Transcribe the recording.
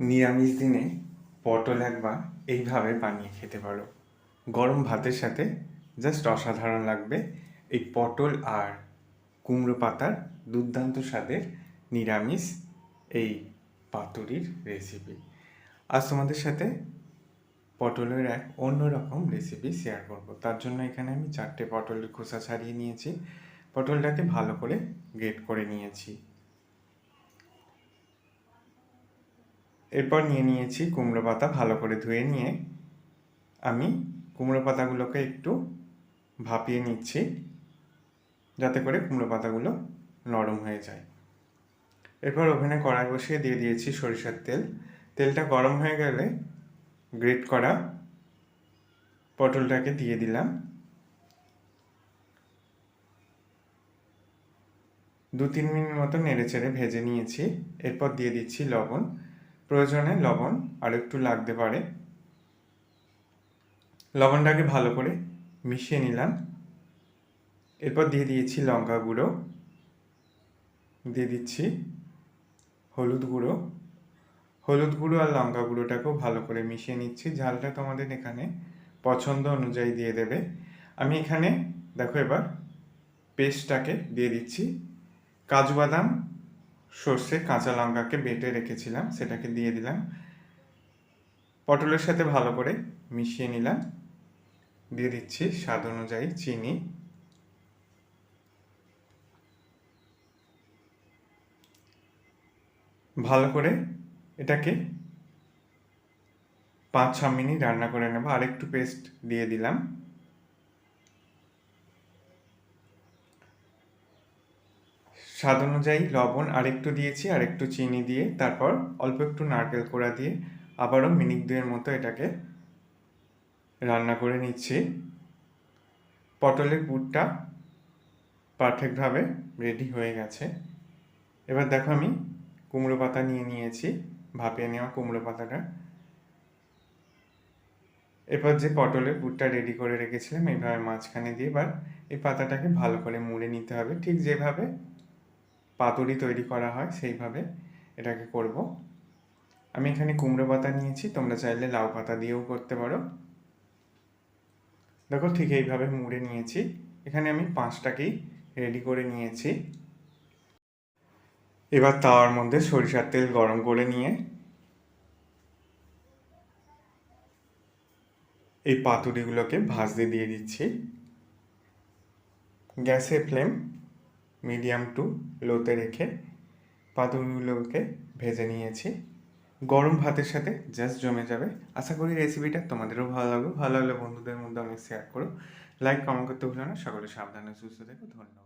নিরামিষ দিনে পটল একবার এইভাবে বানিয়ে খেতে পারো। গরম ভাতের সাথে জাস্ট অসাধারণ লাগবে। এই পটল আর কুমড়ো পাতার দুর্দান্ত স্বাদের নিরামিষ এই পাতুরির রেসিপি আজ তোমাদের সাথে পটলের এক অন্যরকম রেসিপি শেয়ার করব। তার জন্য এখানে আমি চারটে পটলের খোসা ছাড়িয়ে নিয়েছি। পটলটাকে ভালো করে গ্রেট করে নিয়েছি। এরপর নিয়ে নিয়েছি কুমড়ো পাতা ভালো করে ধুয়ে নিয়ে আমি কুমড়ো পাতাগুলোকে একটু ভাপিয়ে নিচ্ছি, যাতে করে কুমড়ো পাতাগুলো নরম হয়ে যায়। এরপর ওভেনে কড়াই বসিয়ে দিয়ে দিয়েছি সরিষার তেল। তেলটা গরম হয়ে গেলে গ্রেট করা পটলটাকে দিয়ে দিলাম। দু তিন মিনিট মতো নেড়ে চেড়ে ভেজে নিয়েছি। এরপর দিয়ে দিচ্ছি লবণ। প্রয়োজনে লবণ আর একটু লাগতে পারে। লবণটাকে ভালো করে মিশিয়ে নিলাম। এরপর দিয়ে দিয়েছি লঙ্কা গুঁড়ো। দিয়ে দিচ্ছি হলুদ গুঁড়ো। হলুদ গুঁড়ো আর লঙ্কা গুঁড়োটাকেও ভালো করে মিশিয়ে নিচ্ছি। ঝালটা তোমাদের এখানে পছন্দ অনুযায়ী দিয়ে দেবে। আমি এখানে, দেখো এবার পেস্টটাকে দিয়ে দিচ্ছি। কাজু বাদাম সর্ষে, কাঁচা লঙ্কাকে বেটে রেখেছিলাম, সেটাকে দিয়ে দিলাম। পটলের সাথে ভালো করে মিশিয়ে নিলাম। দিয়ে দিচ্ছি স্বাদ অনুযায়ী চিনি। ভালো করে এটাকে পাঁচ ছ মিনিট রান্না করে নেব। আরেকটু পেস্ট দিয়ে দিলাম। স্বাদ অনুযায়ী লবণ আরেকটু দিয়েছি আর একটু চিনি দিয়ে, তারপর অল্প একটু নারকেল কোড়া দিয়ে আবারও মিনিট দুয়ের মতো এটাকে রান্না করে নিচ্ছি। পটলের পুরটা পারফেক্টভাবে রেডি হয়ে গেছে। এবার দেখো আমি কুমড়ো পাতা নিয়ে নিয়েছি, ভাপিয়ে নেওয়া কুমড়ো পাতাটা। এরপর যে পটলের পুরটা রেডি করে রেখেছিলাম, এইভাবে মাঝখানে দিয়ে এবার এই পাতাটাকে ভালো করে মুড়ে নিতে হবে। ঠিক যেভাবে পাতুরি তৈরি করা হয়, সেইভাবে এটাকে করব। আমি এখানে কুমড়ো পাতা নিয়েছি, তোমরা চাইলে লাউ পাতা দিয়েও করতে পারো। দেখো ঠিক এইভাবে মুড়ে নিয়েছি। এখানে আমি পাঁচটাকেই রেডি করে নিয়েছি। এবার তাওয়ার মধ্যে সরিষার তেল গরম করে নিয়ে এই পাতুরিগুলোকে ভাজতে দিয়ে দিচ্ছি। গ্যাসের ফ্লেম মিডিয়াম টু লোতে রেখে পাতুরিগুলোকে ভেজে নিয়েছি। গরম ভাতের সাথে জাস্ট জমে যাবে। আশা করি রেসিপিটা তোমাদেরও ভালো লাগবে। ভালো লাগলে বন্ধুদের মধ্যে অনেক শেয়ার করো। লাইক কমেন্ট করতে ভুলো না। সকলে সাবধানে সুস্থ থেকো। ধন্যবাদ।